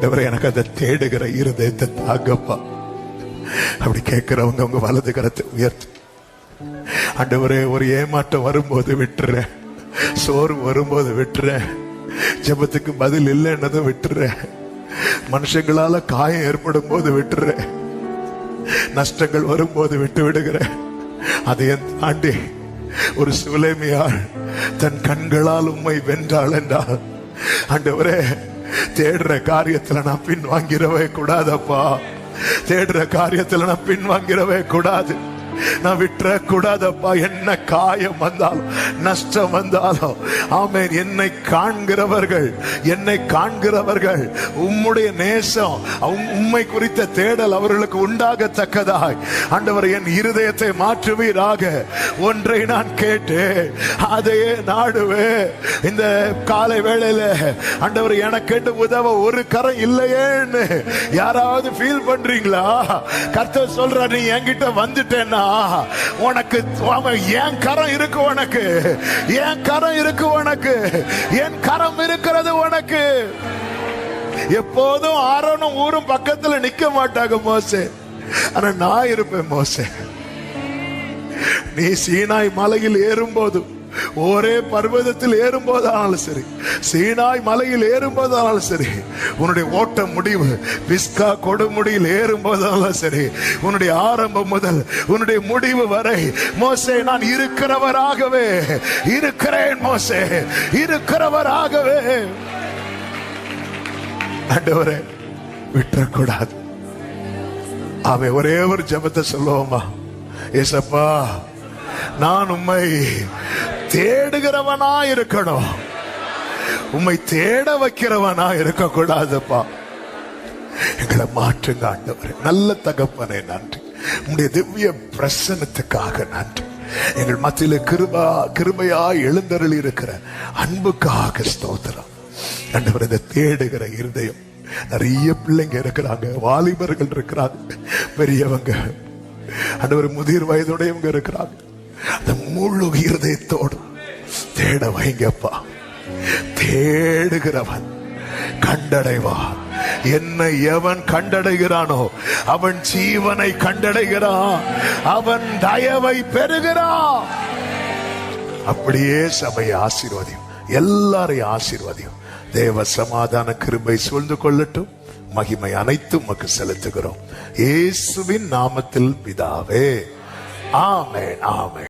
ஆண்டவர் எனக்கு அதை தேடுகிற இருதயத்தை தாங்கப்பா. அப்படி கேட்கிறவங்க உங்க வலது கரத்தை உயர்த்து. ஆண்டவரே ஒரு ஏமாற்றம் வரும்போது விட்டுறேன். சோறு வரும்போது விட்டுறேன். ஜெபத்துக்கு பதில் இல்லைன்னதும் விட்டுறேன். மனுஷங்களால காயம் ஏற்படும் போது விட்டுறேன். நஷ்டங்கள் வரும்போது விட்டு விடுகிறேன். அதையும் தாண்டி ஒரு சுலைமையாள் தன் கண்களால் உண்மை வென்றாள் என்றால் ஆண்டவரே தேடுற காரியத்துல நான் பின் வாங்கிடவே கூடாதப்பா. தேடுற காரியத்துல நான் பின் வாங்கிடவே கூடாது. நான் விட்டுற கூடாதப்பா என்ன காயம் வந்தாலும் நஷ்டம் வந்தாலும். ஆமென். என்னை காண்கிறவர்கள் என்னை காண்கிறவர்கள் உம்முடைய நேசம் உண்மை குறித்த தேடல் அவர்களுக்கு உண்டாகத்தக்கதாய். ஆண்டவர் என் இருதயத்தை மாற்றுவீராக. ஒன்றை நான் கேட்டு அதையே நாடுவே இந்த காலை வேளையில ஆண்டவர் எனக்கு கேட்டு உதவ ஒரு கரம் இல்லையேன்னு. யாராவது ஃபீல் பண்றீங்களா? கர்த்தர் சொல்ற நீ என்கிட்ட வந்துட்டேன்னா உனக்கு என் கரம் இருக்கு உனக்கு. என் கரம் இருக்கு உனக்கு. என் கரம் இருக்கிறது உனக்கு. எப்போதும் ஆரோனும் ஊரும் பக்கத்துல நிக்க மாட்டாங்க மோசே. ஆனா நான் இருப்பேன் மோசே. நீ சீனாய் மலையில் ஏறும்போது ஒரே பர்வதத்தில் ஏறும் போதானாலும் சரி சீனாய் மலையில் ஏறும் போதானாலும் சரி உன்னுடைய ஓட்ட முடிவு பிஸ்கா கொடுமுடியில் ஏறும் போதானாலும் சரி உன்னுடைய ஆரம்பம் முதல் உன்னுடைய முடிவு வரை மோசே நான் இருக்கிறவராகவே இருக்கிறேன் மோசே இருக்கிறவராகவே. ஆண்டவரே விட்டுறக்கூடாது. அவன் ஒரே ஒரு ஜெபத்தை சொல்லுவோமா ஏசப்பா நான் உண்மை தேடுகிறவனா இருக்கணும் உம்மை தேட வைக்கிறவனா இருக்க கூடாதுப்பா எங்களை மாற்றுங்க ஆண்டவரே. நல்ல தகப்பனே நன்றி. உங்களுடைய திவ்ய பிரசனத்துக்காக நன்றி. எங்கள் மத்தியில கிருபா கிருபையா எழுந்தருள் இருக்கிற அன்புக்காக ஸ்தோத்திரம். ஆண்டவர் இதை தேடுகிற இருதயம். நிறைய பிள்ளைங்க இருக்கிறாங்க வாலிபர்கள் இருக்கிறாங்க பெரியவங்க. ஆண்டவர் முதிர் வயதுடையவங்க இருக்கிறாங்க. அந்த முழு இருதயத்தோடு தேட வைங்கப்பா. தேடுகிறவன் கண்டடைவான். என்னை எவன் கண்டடைகிறானோ அவன் ஜீவனை கண்டடைகிறான். அவன் தயவை பெறுகிறான். அப்படியே சபையை ஆசீர்வதியும். எல்லாரையும் ஆசீர்வதியும். தேவ சமாதான கிருபை சூழ்ந்து கொள்ளட்டும். மகிமை அனைத்தும் உமக்கு செலுத்துகிறோம். இயேசுவின் நாமத்தில் பிதாவே. ஆமே ஆமே